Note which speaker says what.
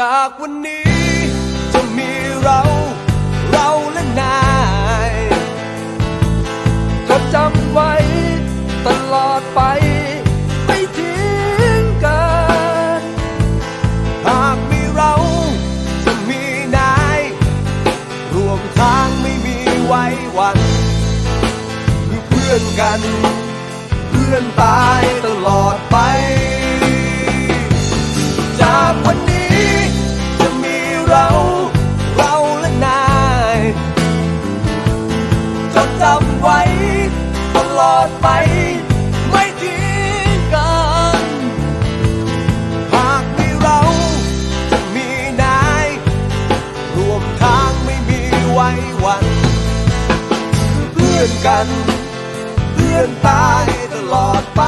Speaker 1: จากวันนี้จะมีเรา เรา
Speaker 2: และนาย
Speaker 1: จดจำไว้ตลอดไป ไม่ทิ้งกัน
Speaker 2: หากมีเราจะมีนายรวมทางไม่มีไว้วันคือเพื่อนกัน เพื่อนตายตลอดไป ลอดไป ไม่ทิ้งกัน หากมีเราจะมีนายรวมทางไม่มีไว้วันเพื่อนกัน เพื่อนตายตลอดไป